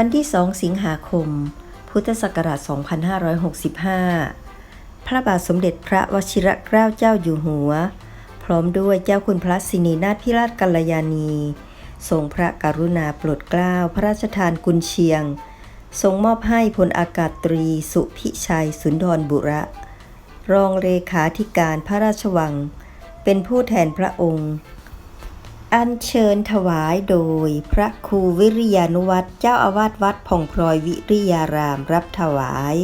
วันที่ 2 สิงหาคม พุทธศักราช 2565 พระบาทสมเด็จพระวชิรเกล้าเจ้าอยู่หัว พร้อมด้วยเจ้าคุณพระสินีนาถพิราชกัลยาณี ทรงพระกรุณาโปรดเกล้าพระราชทานกุนเชียง ทรงมอบให้พลอากาศตรีสุพิชัยสุนทรบุระ รองเลขาธิการพระราชวัง เป็นผู้แทนพระองค์ อัญเชิญถวายโดย พระครูวิริยานุวัตรเจ้าอาวาสวัดผ่องพลอยวิริยารามรับถวาย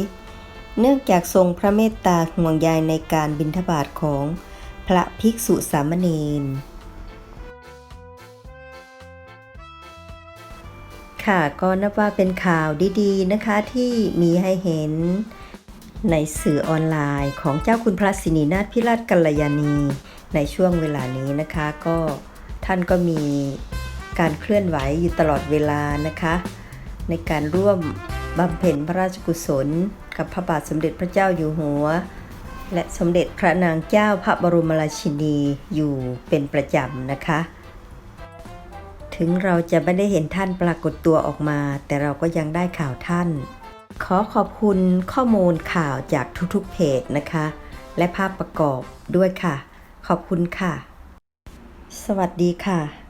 เนื่องจากทรงพระเมตตาห่วงใยในการบิณฑบาตของพระภิกษุสามเณรค่ะก็นับว่าเป็นข่าวดีๆนะคะที่มีให้เห็นในสื่อออนไลน์ของเจ้าคุณพระสินีนาถพิราชกัลยาณี ในช่วงเวลานี้นะคะก็ ท่านก็มีการเคลื่อนไหวอยู่ตลอดเวลานะคะ ในการร่วมบำเพ็ญพระราชกุศล กับพระบาทสมเด็จพระเจ้าอยู่หัว และสมเด็จพระนางเจ้าพระบรมราชินีอยู่เป็นประจำนะคะ ถึงเราจะไม่ได้เห็นท่านปรากฏตัวออกมา แต่เราก็ยังได้ข่าวท่าน ขอขอบคุณข้อมูลข่าวจากทุกๆเพจนะคะ และภาพประกอบด้วยค่ะ ขอบคุณค่ะ สวัสดีค่ะ